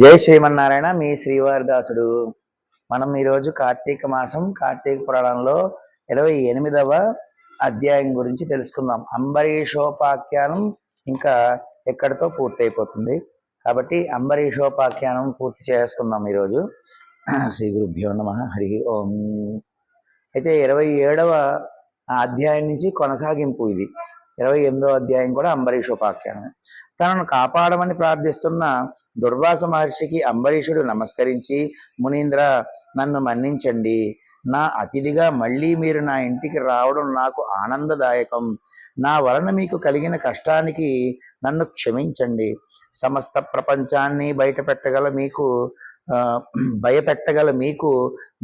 జై శ్రీమన్నారాయణ మీ శ్రీవారిదాసుడు. మనం ఈరోజు కార్తీక మాసం కార్తీక పురాణంలో ఇరవై ఎనిమిదవ అధ్యాయం గురించి తెలుసుకుందాం. అంబరీషోపాఖ్యానం ఇంకా ఎక్కడితో పూర్తయిపోతుంది. కాబట్టి అంబరీషోపాఖ్యానం పూర్తి చేసుకుందాం ఈరోజు. శ్రీ గురుభ్యో నమ హరి ఓం. అయితే ఇరవై ఏడవ అధ్యాయం నుంచి కొనసాగింపు ఇది. ఇరవై ఎనిమిదో అధ్యాయం కూడా అంబరీషోపాఖ్యానం తనను కాపాడమని ప్రార్థిస్తున్న దుర్వాస మహర్షికి అంబరీషుడు నమస్కరించి మునీంద్ర నన్ను మన్నించండి. నా అతిథిగా మళ్ళీ మీరు నా ఇంటికి రావడం నాకు ఆనందదాయకం. నా వలన మీకు కలిగిన కష్టానికి నన్ను క్షమించండి. సమస్త ప్రపంచాన్ని బయట పెట్టగల మీకు భయపెట్టగల మీకు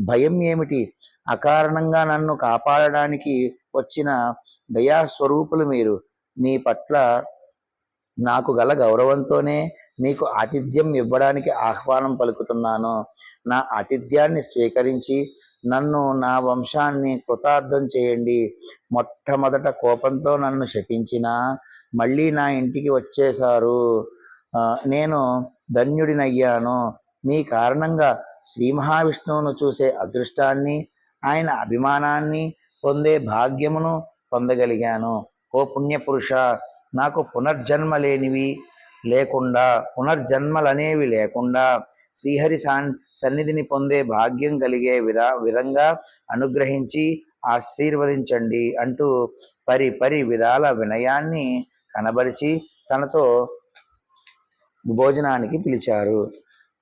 భయం ఏమిటి? అకారణంగా నన్ను కాపాడడానికి వచ్చిన దయాస్వరూపులు మీరు. మీ పట్ల నాకు గల గౌరవంతోనే మీకు ఆతిథ్యం ఇవ్వడానికి ఆహ్వానం పలుకుతున్నాను. నా ఆతిథ్యాన్ని స్వీకరించి నన్ను నా వంశాన్ని కృతార్థం చేయండి. మొట్టమొదట కోపంతో నన్ను శపించిన మళ్ళీ నా ఇంటికి వచ్చేశారు. నేను ధన్యుడినయ్యాను. మీ కారణంగా శ్రీ మహావిష్ణువును చూసే అదృష్టాన్ని ఆయన అభిమానాన్ని పొందే భాగ్యమును పొందగలిగాను. ఓ పుణ్యపురుష నాకు పునర్జన్మ లేనివి లేకుండా పునర్జన్మలనేవి లేకుండా శ్రీహరి సాన్ సన్నిధిని పొందే భాగ్యం కలిగే విధా విధంగా అనుగ్రహించి ఆశీర్వదించండి అంటూ పరి పరి విధాల వినయాన్ని కనబరిచి తనతో భోజనానికి పిలిచారు.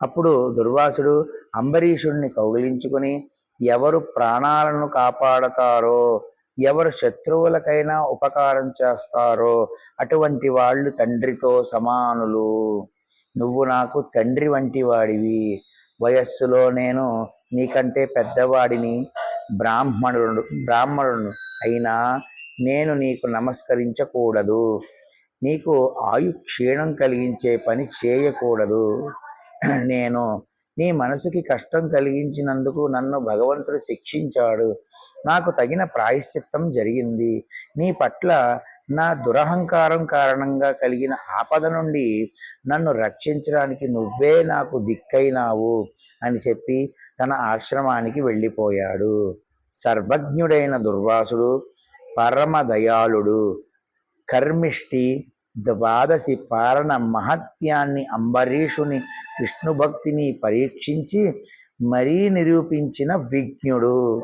అప్పుడు దుర్వాసుడు అంబరీషుణ్ణి కౌగిలించుకుని ఎవరు ప్రాణాలను కాపాడతారో ఎవరు శత్రువులకైనా ఉపకారం చేస్తారో అటువంటి వాళ్ళు తండ్రితో సమానులు. నువ్వు నాకు తండ్రి వంటి వాడివి. వయస్సులో నేను నీకంటే పెద్దవాడిని బ్రాహ్మణుడు బ్రాహ్మణుడు అయినా నేను నీకు నమస్కరించకూడదు. నీకు ఆయు క్షీణం కలిగించే పని చేయకూడదు. నేను నీ మనసుకి కష్టం కలిగించినందుకు నన్ను భగవంతుడు శిక్షించాడు. నాకు తగిన ప్రాయశ్చిత్తం జరిగింది. నీ పట్ల నా దురహంకారం కారణంగా కలిగిన ఆపద నుండి నన్ను రక్షించడానికి నువ్వే నాకు దిక్కైనావు అని చెప్పి తన ఆశ్రమానికి వెళ్ళిపోయాడు. సర్వజ్ఞుడైన దుర్వాసుడు పరమ దయాళుడు కర్మిష్టి ద్వాదశి పారణ మహత్యాన్ని అంబరీషుని విష్ణు భక్తిని పరీక్షించి మరీ నిరూపించిన విజ్ఞుడు.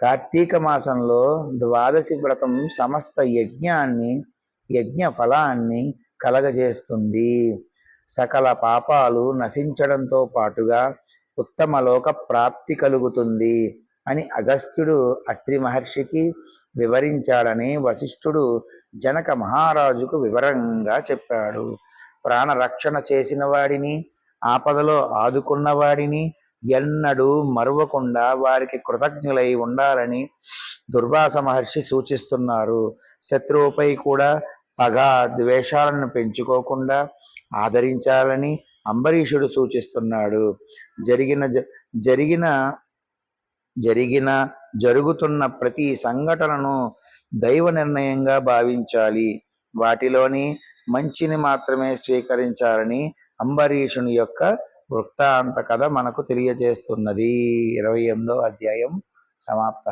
కార్తీక మాసంలో ద్వాదశి వ్రతం సమస్త యజ్ఞాన్ని యజ్ఞ ఫలాన్ని కలగజేస్తుంది. సకల పాపాలు నశించడంతో పాటుగా ఉత్తమ లోక ప్రాప్తి కలుగుతుంది. అని అగస్త్యుడు అత్రి మహర్షికి వివరించాడని వశిష్ఠుడు జనక మహారాజుకు వివరంగా చెప్పాడు. ప్రాణరక్షణ చేసిన వాడిని ఆపదలో ఆదుకున్న వాడిని ఎన్నడూ మరువకుండా వారికి కృతజ్ఞులై ఉండాలని దుర్వాస మహర్షి సూచిస్తున్నారు. శత్రువుపై కూడా పగ ద్వేషాలను పెంచుకోకుండా ఆదరించాలని అంబరీషుడు సూచిస్తున్నాడు. జరిగిన జ- జరిగిన జరిగిన జరుగుతున్న ప్రతి సంఘటనను దైవ నిర్ణయంగా భావించాలి. వాటిలోని మంచిని మాత్రమే స్వీకరించాలని అంబరీషుని యొక్క వృత్తాంత కథ మనకు తెలియజేస్తున్నది. ఇరవై ఎనిమిదో అధ్యాయం సమాప్త.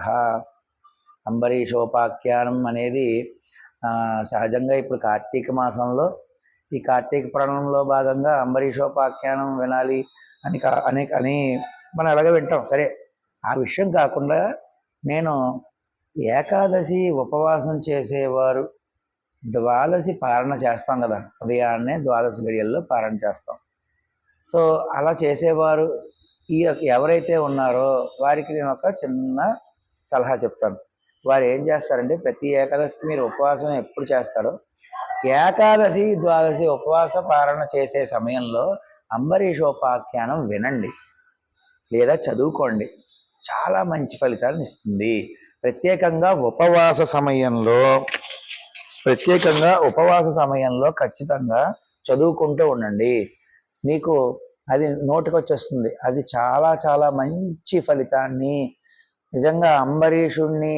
అంబరీషోపాఖ్యానం అనేది సహజంగా ఇప్పుడు కార్తీక మాసంలో ఈ కార్తీక పురాణంలో భాగంగా అంబరీషోపాఖ్యానం వినాలి అని అని అని మనం ఎలాగ వింటాం. సరే ఆ విషయం కాకుండా నేను ఏకాదశి ఉపవాసం చేసేవారు ద్వాదశి పాలన చేస్తాం కదా ఉదయాన్నే ద్వాదశి గడియల్లో పాలన చేస్తాం. సో అలా చేసేవారు ఈ ఎవరైతే ఉన్నారో వారికి నేను ఒక చిన్న సలహా చెప్తాను. వారు ఏం చేస్తారంటే ప్రతి ఏకాదశికి మీరు ఉపవాసం ఎప్పుడు చేస్తారో ఏకాదశి ద్వాదశి ఉపవాస పాలన చేసే సమయంలో అంబరీషోపాఖ్యానం వినండి లేదా చదువుకోండి. చాలా మంచి ఫలితాలను ఇస్తుంది. ప్రత్యేకంగా ఉపవాస సమయంలో ప్రత్యేకంగా ఉపవాస సమయంలో ఖచ్చితంగా చదువుకుంటూ ఉండండి. మీకు అది నోటికి వచ్చేస్తుంది అది చాలా చాలా మంచి ఫలితాన్ని నిజంగా అంబరీషుణ్ణి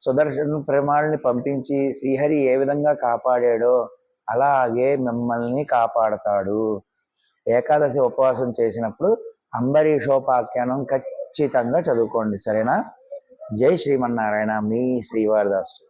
సుదర్శన ప్రేమాల్ని పంపించి శ్రీహరి ఏ విధంగా కాపాడాడో అలాగే మిమ్మల్ని కాపాడతాడు. ఏకాదశి ఉపవాసం చేసినప్పుడు అంబరీషోపాఖ్యానం ఖచ్చితంగా చదువుకోండి సరేనా? జై శ్రీమన్నారాయణ మీ శ్రీవారిదాసు.